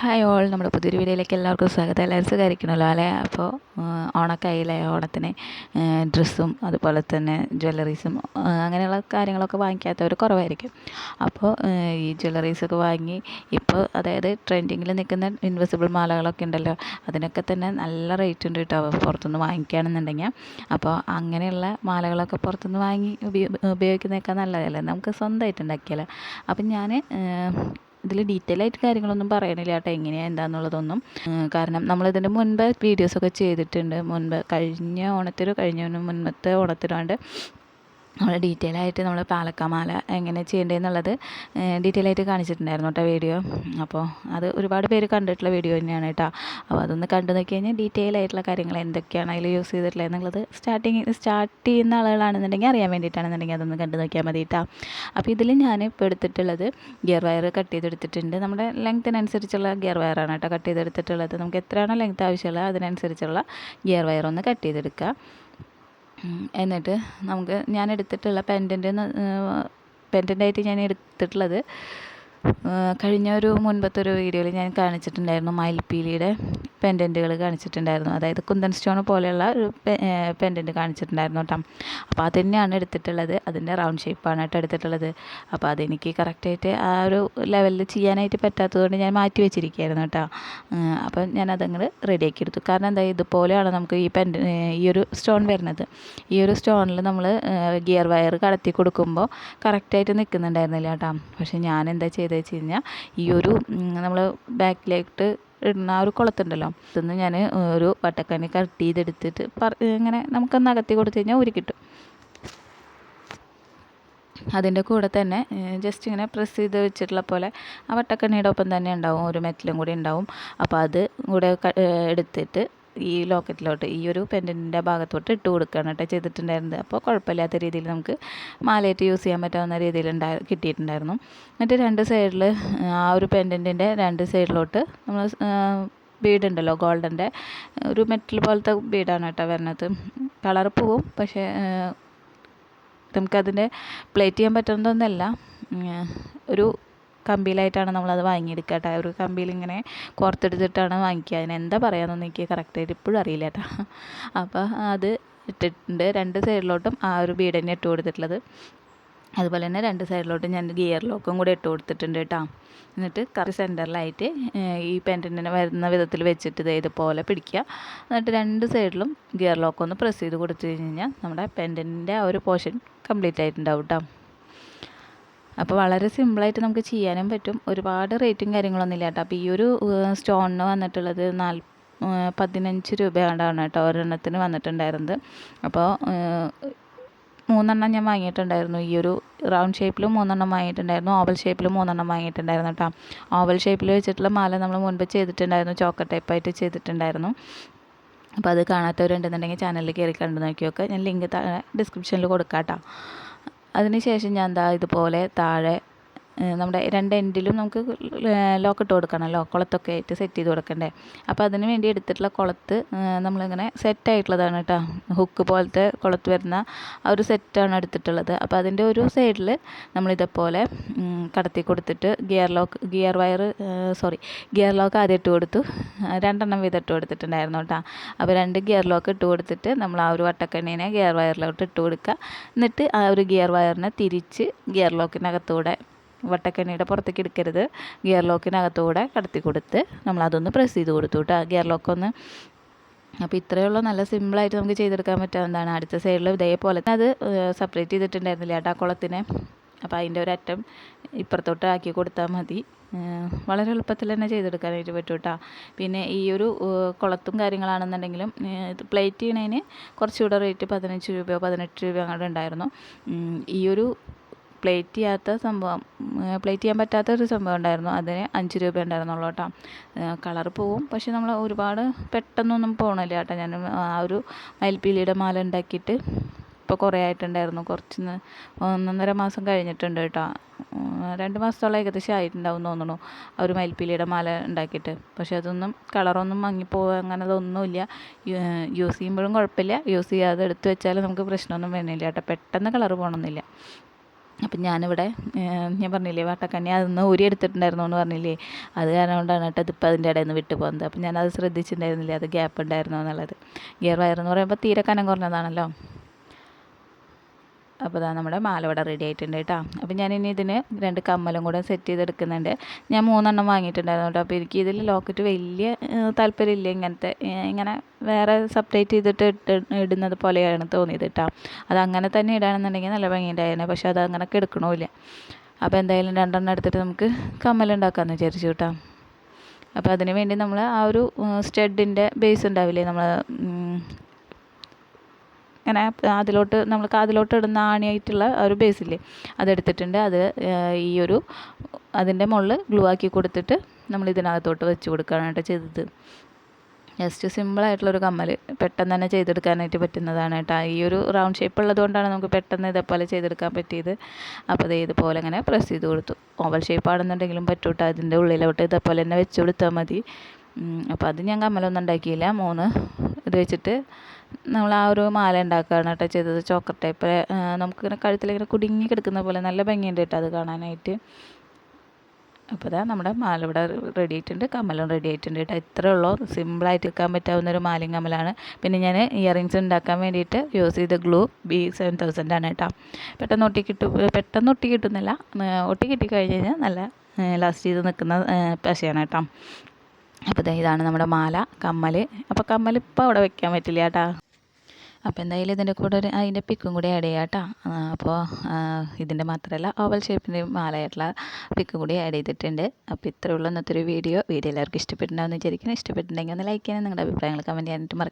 Hi all. നമ്മുടെ പുതിയൊരു വീഡിയോയിലേക്ക് എല്ലാവർക്കും സ്വാഗതം. എല്ലാവരും സുഖമായിരിക്കണമല്ലോ അല്ലേ? അപ്പോൾ ഓണക്കായില്ലേ? ഓണത്തിന് ഡ്രസ്സും അതുപോലെ തന്നെ ജ്വല്ലറീസും അങ്ങനെയുള്ള കാര്യങ്ങളൊക്കെ വാങ്ങിക്കാത്തവർ കുറവായിരിക്കും. അപ്പോൾ ഈ ജ്വല്ലറീസൊക്കെ വാങ്ങി ഇപ്പോൾ അതായത് ട്രെൻഡിങ്ങിൽ നിൽക്കുന്ന ഇൻവെസിബിൾ മാലകളൊക്കെ ഉണ്ടല്ലോ അതിനൊക്കെ തന്നെ നല്ല റേറ്റ് ഉണ്ട് കേട്ടോ. പുറത്തുനിന്ന് വാങ്ങിക്കുകയാണെന്നുണ്ടെങ്കിൽ അപ്പോൾ അങ്ങനെയുള്ള മാലകളൊക്കെ പുറത്തുനിന്ന് വാങ്ങി ഉപയോഗിക്കുന്നതൊക്കെ നല്ലതല്ലേ? നമുക്ക് സ്വന്തമായിട്ട് ഉണ്ടാക്കിയാലോ? അപ്പം ഞാൻ ഇതിൽ ഡീറ്റെയിൽ ആയിട്ട് കാര്യങ്ങളൊന്നും പറയണില്ല കേട്ടോ എങ്ങനെയാണ് എന്താണെന്നുള്ളതൊന്നും കാരണം നമ്മളിതിന്റെ മുൻപ് വീഡിയോസൊക്കെ ചെയ്തിട്ടുണ്ട്. മുൻപ് കഴിഞ്ഞ ഓണത്തിനോ കഴിഞ്ഞ മുൻപത്തെ ഓണത്തിനോ നമ്മൾ ഡീറ്റെയിൽ ആയിട്ട് നമ്മൾ പാലക്കാമാല എങ്ങനെ ചെയ്യേണ്ടതെന്നുള്ളത് ഡീറ്റെയിൽ ആയിട്ട് കാണിച്ചിട്ടുണ്ടായിരുന്നു കേട്ടോ വീഡിയോ അപ്പോൾ അത് ഒരുപാട് പേര് കണ്ടിട്ടുള്ള വീഡിയോ തന്നെയാണ് കേട്ടോ. അപ്പോൾ അതൊന്ന് കണ്ടു നോക്കി കഴിഞ്ഞാൽ ഡീറ്റെയിൽ ആയിട്ടുള്ള കാര്യങ്ങൾ എന്തൊക്കെയാണ് അതിൽ യൂസ് ചെയ്തിട്ടുള്ളത് എന്നുള്ളത് സ്റ്റാർട്ടിങ് സ്റ്റാർട്ട് ചെയ്യുന്ന ആളുകളാണെന്നുണ്ടെങ്കിൽ അറിയാൻ വേണ്ടിയിട്ടാണെന്നുണ്ടെങ്കിൽ അതൊന്ന് കണ്ടു നോക്കിയാൽ മതി കേട്ടോ. അപ്പോൾ ഇതിൽ ഞാൻ ഇപ്പോൾ എടുത്തിട്ടുള്ളത് ഗിയർ വയർ കട്ട് ചെയ്തെടുത്തിട്ടുണ്ട്. നമ്മുടെ ലെങ്ത്തിനനുസരിച്ചുള്ള ഗിയർ വയറാണ് കേട്ടോ കട്ട് ചെയ്തെടുത്തിട്ടുള്ളത്. നമുക്ക് എത്രയാണോ ലെങ്ത്ത് ആവശ്യമുള്ളത് അതിനനുസരിച്ചുള്ള ഗിയർ വയർ ഒന്ന് കട്ട് ചെയ്തെടുക്കുക എന്നിട്ട് നമുക്ക് ഞാൻ എടുത്തിട്ടുള്ള പെൻഡന്റ് പെൻഡന്റായിട്ട് ഞാൻ എടുത്തിട്ടുള്ളത് കഴിഞ്ഞ ഒരു മുൻപത്തെ ഒരു വീഡിയോയിൽ ഞാൻ കാണിച്ചിട്ടുണ്ടായിരുന്നു മയിൽപ്പീലിയുടെ പെൻഡന്റുകൾ കാണിച്ചിട്ടുണ്ടായിരുന്നു. അതായത് കുന്തൻ സ്റ്റോൺ പോലെയുള്ള ഒരു പെൻഡന്റ് കാണിച്ചിട്ടുണ്ടായിരുന്നു കേട്ടോ. അപ്പോൾ അത് തന്നെയാണ് എടുത്തിട്ടുള്ളത്. അതിന്റെ റൗണ്ട് ഷേപ്പാണ് കേട്ടോ എടുത്തിട്ടുള്ളത്. അപ്പോൾ അതെനിക്ക് കറക്റ്റായിട്ട് ആ ഒരു ലെവലിൽ ചെയ്യാനായിട്ട് പറ്റാത്തതുകൊണ്ട് ഞാൻ മാറ്റി വെച്ചിരിക്കുകയായിരുന്നു കേട്ടോ. അപ്പോൾ ഞാൻ അതങ്ങ് റെഡിയാക്കി എടുത്തു. കാരണം എന്താ ഇതുപോലെയാണ് നമുക്ക് ഈ പെൻ ഈ ഒരു സ്റ്റോൺ വരുന്നത്. ഈ ഒരു സ്റ്റോണിൽ നമ്മൾ ഗിയർ വയർ കടത്തി കൊടുക്കുമ്പോൾ കറക്റ്റായിട്ട് നിൽക്കുന്നുണ്ടായിരുന്നില്ല കേട്ടോ. പക്ഷേ ഞാൻ എന്താ ചെയ്തത് വെച്ച് കഴിഞ്ഞാൽ ഈ ഒരു നമ്മൾ ബാക്കിലേക്ക് ഇടുന്ന ആ ഒരു കുളത്തുണ്ടല്ലോ. ഇതൊന്ന് ഞാൻ ഒരു വട്ടക്കനി കട്ട് ചെയ്തെടുത്തിട്ട് പറ ഇങ്ങനെ നമുക്കൊന്ന് അകത്തി കൊടുത്തു കഴിഞ്ഞാൽ ഊരി കിട്ടും. അതിന്റെ കൂടെ തന്നെ ജസ്റ്റ് ഇങ്ങനെ പ്രസ് ചെയ്ത് വെച്ചിട്ടുള്ള പോലെ ആ വട്ടക്കണ്ണിയുടെ ഒപ്പം തന്നെ ഉണ്ടാവും ഒരു മെറ്റലും കൂടി ഉണ്ടാവും. അപ്പോൾ അത് കൂടെ എടുത്തിട്ട് ഈ ലോക്കറ്റിലോട്ട് ഈ ഒരു പെൻഡന്റിന്റെ ഭാഗത്തോട്ട് ഇട്ട് കൊടുക്കുകയാണ് കേട്ടോ ചെയ്തിട്ടുണ്ടായിരുന്നത്. അപ്പോൾ കുഴപ്പമില്ലാത്ത രീതിയിൽ നമുക്ക് മാലയായിട്ട് യൂസ് ചെയ്യാൻ പറ്റാവുന്ന രീതിയിൽ ഉണ്ടായി കിട്ടിയിട്ടുണ്ടായിരുന്നു. എന്നിട്ട് രണ്ട് സൈഡിൽ ആ ഒരു പെൻഡന്റിന്റെ രണ്ട് സൈഡിലോട്ട് നമ്മൾ ബീഡുണ്ടല്ലോ ഗോൾഡന്റെ ഒരു മെറ്റൽ പോലത്തെ ബീഡാണ് കേട്ടോ വരുന്നത്. കളർ പോവും പക്ഷേ നമുക്കതിന്റെ പ്ലേറ്റ് ചെയ്യാൻ പറ്റുന്നതൊന്നുമല്ല ഒരു കമ്പിയിലായിട്ടാണ് നമ്മളത് വാങ്ങിയെടുക്കുക കേട്ടോ. ഒരു കമ്പിയിൽ ഇങ്ങനെ കോർത്തെടുത്തിട്ടാണ് വാങ്ങിക്കുക. അതിന് എന്താ പറയാമെന്നൊന്നും എനിക്ക് കറക്റ്റായിട്ട് ഇപ്പോഴും അറിയില്ല കേട്ടോ. അപ്പോൾ അത് ഇട്ടിട്ടുണ്ട്. രണ്ട് സൈഡിലോട്ടും ആ ഒരു ബീഡ് തന്നെ ഇട്ട് കൊടുത്തിട്ടുള്ളത്. അതുപോലെ തന്നെ രണ്ട് സൈഡിലോട്ടും ഞാൻ ഗിയർ ലോക്കും കൂടെ ഇട്ട് കൊടുത്തിട്ടുണ്ട് കേട്ടോ. എന്നിട്ട് കറി സെന്ററിലായിട്ട് ഈ പെന്റിനെ വരുന്ന വിധത്തിൽ വെച്ചിട്ട് ഇത് ഇതുപോലെ പിടിക്കുക. എന്നിട്ട് രണ്ട് സൈഡിലും ഗിയർ ലോക്ക് ഒന്ന് പ്രസ് ചെയ്ത് കൊടുത്തു കഴിഞ്ഞ് കഴിഞ്ഞാൽ നമ്മുടെ പെന്റിന്റെ ആ ഒരു പോർഷൻ കംപ്ലീറ്റ് ആയിട്ടുണ്ടാവും കേട്ടോ. അപ്പോൾ വളരെ സിമ്പിളായിട്ട് നമുക്ക് ചെയ്യാനും പറ്റും. ഒരുപാട് റേറ്റും കാര്യങ്ങളൊന്നും ഇല്ല കേട്ടോ. അപ്പോൾ ഈ ഒരു സ്റ്റോണിന് വന്നിട്ടുള്ളത് നാൽ പതിനഞ്ച് രൂപയാണ് കേട്ടോ ഒരെണ്ണത്തിന് വന്നിട്ടുണ്ടായിരുന്നത്. അപ്പോൾ മൂന്നെണ്ണം ഞാൻ വാങ്ങിയിട്ടുണ്ടായിരുന്നു. ഈ ഒരു റൗണ്ട് ഷേപ്പിലും മൂന്നെണ്ണം വാങ്ങിയിട്ടുണ്ടായിരുന്നു. ഓവൽ ഷേപ്പിലും മൂന്നെണ്ണം വാങ്ങിയിട്ടുണ്ടായിരുന്നു കേട്ടോ. ഓവൽ ഷേപ്പിൽ വെച്ചിട്ടുള്ള മാല നമ്മൾ മുൻപ് ചെയ്തിട്ടുണ്ടായിരുന്നു. ചോക്ക ടൈപ്പായിട്ട് ചെയ്തിട്ടുണ്ടായിരുന്നു. അപ്പോൾ അത് കാണാത്തവരുണ്ടെന്നുണ്ടെങ്കിൽ ചാനലിൽ കയറി കണ്ടു നോക്കിയൊക്കെ. ഞാൻ ലിങ്ക് ഡിസ്ക്രിപ്ഷനിൽ കൊടുക്കാം കേട്ടോ. അതിനുശേഷം ഞാൻ ദാ ഇതുപോലെ താഴെ നമ്മുടെ രണ്ട് എൻഡിലും നമുക്ക് ലോക്ക് ഇട്ട് കൊടുക്കണമല്ലോ കുളത്തൊക്കെ ആയിട്ട് സെറ്റ് ചെയ്ത് കൊടുക്കണ്ടേ. അപ്പോൾ അതിന് വേണ്ടി എടുത്തിട്ടുള്ള കുളത്ത് നമ്മളിങ്ങനെ സെറ്റ് ആയിട്ടുള്ളതാണ് കേട്ടോ ഹുക്ക് പോലത്തെ കുളത്ത് വരുന്ന ആ ഒരു സെറ്റാണ് എടുത്തിട്ടുള്ളത്. അപ്പോൾ അതിന്റെ ഒരു സൈഡിൽ നമ്മളിതേപോലെ കടത്തി കൊടുത്തിട്ട് gear lock gear wire sorry gear lock ആദ്യം ഇട്ട് കൊടുത്തു. രണ്ടെണ്ണം വീതം ഇട്ട് കൊടുത്തിട്ടുണ്ടായിരുന്നു കേട്ടോ അപ്പോൾ രണ്ട് ഗിയർ ലോക്ക് ഇട്ട് കൊടുത്തിട്ട് നമ്മൾ ആ ഒരു വട്ടക്കണ്ണീനെ ഗിയർ വയറിലോട്ട് ഇട്ട് കൊടുക്കുക എന്നിട്ട് ആ ഒരു ഗിയർ വയറിനെ തിരിച്ച് ഗിയർ ലോക്കിനകത്തൂടെ വട്ടക്കണ്ണിയുടെ പുറത്തേക്ക് എടുക്കരുത്. ഗിയർ ലോക്കിനകത്തൂടെ കടത്തി കൊടുത്ത് നമ്മളതൊന്ന് പ്രസ് ചെയ്ത് കൊടുത്തു കേട്ടോ ഗിയർ ലോക്കൊന്ന് അപ്പോൾ ഇത്രയുള്ള നല്ല സിമ്പിളായിട്ട് നമുക്ക് ചെയ്തെടുക്കാൻ പറ്റാവുന്നതാണ് അടുത്ത സൈഡിൽ ഇതേപോലെ അത് സെപ്പറേറ്റ് ചെയ്തിട്ടുണ്ടായിരുന്നില്ല? കേട്ടോ ആ കുളത്തിനെ അപ്പോൾ അതിന്റെ ഒരറ്റം ഇപ്പുറത്തോട്ട് ആക്കി കൊടുത്താൽ മതി. വളരെ എളുപ്പത്തിൽ തന്നെ ചെയ്തെടുക്കാനായിട്ട് പറ്റും കേട്ടോ പിന്നെ ഈ ഒരു കുളത്തും കാര്യങ്ങളാണെന്നുണ്ടെങ്കിലും ഇത് പ്ലേറ്റ് ചെയ്യണതിന് കുറച്ചുകൂടെ റേറ്റ് പതിനഞ്ച് രൂപയോ പതിനെട്ട് രൂപയോ അങ്ങോട്ട് ഉണ്ടായിരുന്നു. ഈ ഒരു പ്ലേറ്റ് ചെയ്യാത്ത സംഭവം പ്ലേറ്റ് ചെയ്യാൻ പറ്റാത്ത ഒരു സംഭവം ഉണ്ടായിരുന്നു. അതിന് അഞ്ച് രൂപ ഉണ്ടായിരുന്നുള്ളൂ കേട്ടോ. കളർ പോവും. പക്ഷെ നമ്മൾ ഒരുപാട് പെട്ടെന്നൊന്നും പോകണില്ല കേട്ടോ. ഞാൻ ആ ഒരു മയിൽപ്പീലിയുടെ മാല ഉണ്ടാക്കിയിട്ട് ഇപ്പോൾ കുറേ ആയിട്ടുണ്ടായിരുന്നു. കുറച്ച് ഒന്നൊന്നര മാസം കഴിഞ്ഞിട്ടുണ്ട് കേട്ടോ. രണ്ട് മാസത്തോളം ഏകദേശം ആയിട്ടുണ്ടാവും തോന്നുന്നു ആ ഒരു മയിൽപ്പീലിയുടെ മാല ഉണ്ടാക്കിയിട്ട്. പക്ഷെ അതൊന്നും കളറൊന്നും മങ്ങിപ്പോവുക അങ്ങനെ അതൊന്നുമില്ല യൂസ് ചെയ്യുമ്പോഴും കുഴപ്പമില്ല. യൂസ് ചെയ്യാതെ എടുത്തു വെച്ചാൽ നമുക്ക് പ്രശ്നമൊന്നും വരുന്നില്ല കേട്ടോ. പെട്ടെന്ന് കളർ പോകണമെന്നില്ല അപ്പം ഞാനിവിടെ ഞാൻ പറഞ്ഞില്ലേ വട്ടക്കണ്ണി അതൊന്ന് ഊരി എടുത്തിട്ടുണ്ടായിരുന്നു എന്ന് പറഞ്ഞില്ലേ? അത് കാരണം കൊണ്ടാണ് കേട്ടോ ഇതിപ്പോൾ അതിന്റെ ഇടയിൽ നിന്ന് വിട്ടു പോകുന്നത്. അപ്പം ഞാനത് ശ്രദ്ധിച്ചിട്ടുണ്ടായിരുന്നില്ല അത് ഗ്യാപ്പ് ഉണ്ടായിരുന്നു എന്നുള്ളത്? ഗിയർ വയർ എന്ന് പറയുമ്പോൾ തീരെ കനം കുറഞ്ഞതാണല്ലോ? അപ്പോൾ ഇതാ നമ്മുടെ മാലവട റെഡി ആയിട്ടുണ്ട് കേട്ടോ. അപ്പോൾ ഞാൻ ഇനി ഇതിന് രണ്ട് കമ്മലും കൂടെ സെറ്റ് ചെയ്തെടുക്കുന്നുണ്ട്. ഞാൻ മൂന്നെണ്ണം വാങ്ങിയിട്ടുണ്ടായിരുന്നു കേട്ടോ. അപ്പോൾ എനിക്ക് ഇതിൽ ലോക്കറ്റ് വലിയ താല്പര്യമില്ല ഇങ്ങനത്തെ ഇങ്ങനെ വേറെ സെപ്പറേറ്റ് ചെയ്തിട്ട് ഇട്ട് ഇടുന്നത് പോലെയാണ് തോന്നിയത് കേട്ടോ. അത് അങ്ങനെ തന്നെ ഇടാണെന്നുണ്ടെങ്കിൽ നല്ല ഭംഗിയുണ്ടായിരുന്നു. പക്ഷേ അത് അങ്ങനെ എടുക്കണമില്ല അപ്പോൾ എന്തായാലും രണ്ടെണ്ണം എടുത്തിട്ട് നമുക്ക് കമ്മലുണ്ടാക്കാമെന്ന് വിചാരിച്ചു കേട്ടോ. അപ്പോൾ അതിന് വേണ്ടി നമ്മൾ ആ ഒരു സ്റ്റഡിന്റെ ബേസ് ഉണ്ടാവില്ലേ നമ്മൾ ഇങ്ങനെ അതിലോട്ട് നമ്മൾ കാതിലോട്ട് ഇടുന്ന ആണിയായിട്ടുള്ള ഒരു ബേസില്ലേ അതെടുത്തിട്ടുണ്ട്. അത് ഈ ഒരു അതിന്റെ മുകളിൽ ഗ്ലൂ ആക്കി കൊടുത്തിട്ട് നമ്മൾ ഇതിനകത്തോട്ട് വെച്ച് കൊടുക്കുകയാണ് കേട്ടോ ചെയ്തത് ജസ്റ്റ് സിമ്പിളായിട്ടുള്ളൊരു കമ്മൽ പെട്ടെന്ന് തന്നെ ചെയ്തെടുക്കാനായിട്ട് പറ്റുന്നതാണ് കേട്ടോ. ഈ ഒരു റൗണ്ട് ഷേപ്പ് ഉള്ളതുകൊണ്ടാണ് നമുക്ക് പെട്ടെന്ന് ഇതേപോലെ ചെയ്തെടുക്കാൻ പറ്റിയത്. അപ്പോൾ അത് ഇതുപോലെ ഇങ്ങനെ പ്രസ് ചെയ്ത് കൊടുത്തു. ഓവൽ ഷേപ്പ് ആണെന്നുണ്ടെങ്കിലും പറ്റൂട്ടോ അതിന്റെ ഉള്ളിലോട്ട് ഇതേപോലെ തന്നെ വെച്ച് കൊടുത്താൽ മതി. അപ്പോൾ അത് ഞാൻ കമ്മലൊന്നും ഉണ്ടാക്കിയില്ല. മൂന്ന് ഇത് വെച്ചിട്ട് നമ്മൾ ആ ഒരു മാല ഉണ്ടാക്കുകയാണ് കേട്ടോ ചെയ്തത്. ചോക്കർ ടൈപ്പ് നമുക്കിങ്ങനെ കഴുത്തിലിങ്ങനെ കുടുങ്ങി കിടക്കുന്ന പോലെ നല്ല ഭംഗിയുണ്ട് കേട്ടോ അത് കാണാനായിട്ട്. അപ്പോൾ ഇതാ നമ്മുടെ മാല ഇവിടെ റെഡി ആയിട്ടുണ്ട്. കമ്മലും റെഡി ആയിട്ടുണ്ട് കേട്ടോ. ഇത്രേ ഉള്ളൂ. സിമ്പിളായിട്ട് എടുക്കാൻ പറ്റാവുന്ന ഒരു മാലയും കമ്മലാണ്. പിന്നെ ഞാൻ ഇയറിങ്സ് ഉണ്ടാക്കാൻ വേണ്ടിയിട്ട് യൂസ് ചെയ്ത ഗ്ലൂ ബി സെവൻ തൗസൻഡ് ആണ് കേട്ടോ. പെട്ടെന്ന് ഒട്ടി കിട്ടു പെട്ടെന്ന് ഒട്ടി കിട്ടുന്നില്ല. ഒട്ടി കിട്ടി കഴിഞ്ഞ് കഴിഞ്ഞാൽ നല്ല ലാസ്റ്റ് ചെയ്ത് നിൽക്കുന്ന പശയാണ് കേട്ടോ. അപ്പോൾ ദേ ഇതാണ് നമ്മുടെ മാല കമ്മൽ അപ്പോൾ കമ്മൽ ഇപ്പോൾ അവിടെ വെക്കാൻ പറ്റില്ല കേട്ടോ അപ്പോൾ എന്തായാലും ഇതിന്റെ കൂടെ ഒരു അതിന്റെ പിക്കും കൂടി ആഡ് ചെയ്യാം കേട്ടോ അപ്പോൾ ഇതിന്റെ മാത്രമല്ല ഓവൽ ഷേപ്പിന്റെ മാലയായിട്ടുള്ള പിക്കും കൂടി ആഡ് ചെയ്തിട്ടുണ്ട്. അപ്പോൾ ഇത്രയുള്ള ഇന്നത്തെ ഒരു വീഡിയോ വീഡിയോ എല്ലാവർക്കും ഇഷ്ടപ്പെട്ടിട്ടുണ്ടാവുമെന്ന് വിചാരിക്കുന്നു. ഇഷ്ടപ്പെട്ടിട്ടുണ്ടെങ്കിൽ ഒന്ന് ലൈക്ക് ചെയ്യാനും നിങ്ങളുടെ അഭിപ്രായങ്ങൾ കമന്റ് ചെയ്യാനായിട്ട് മറക്കരുത്.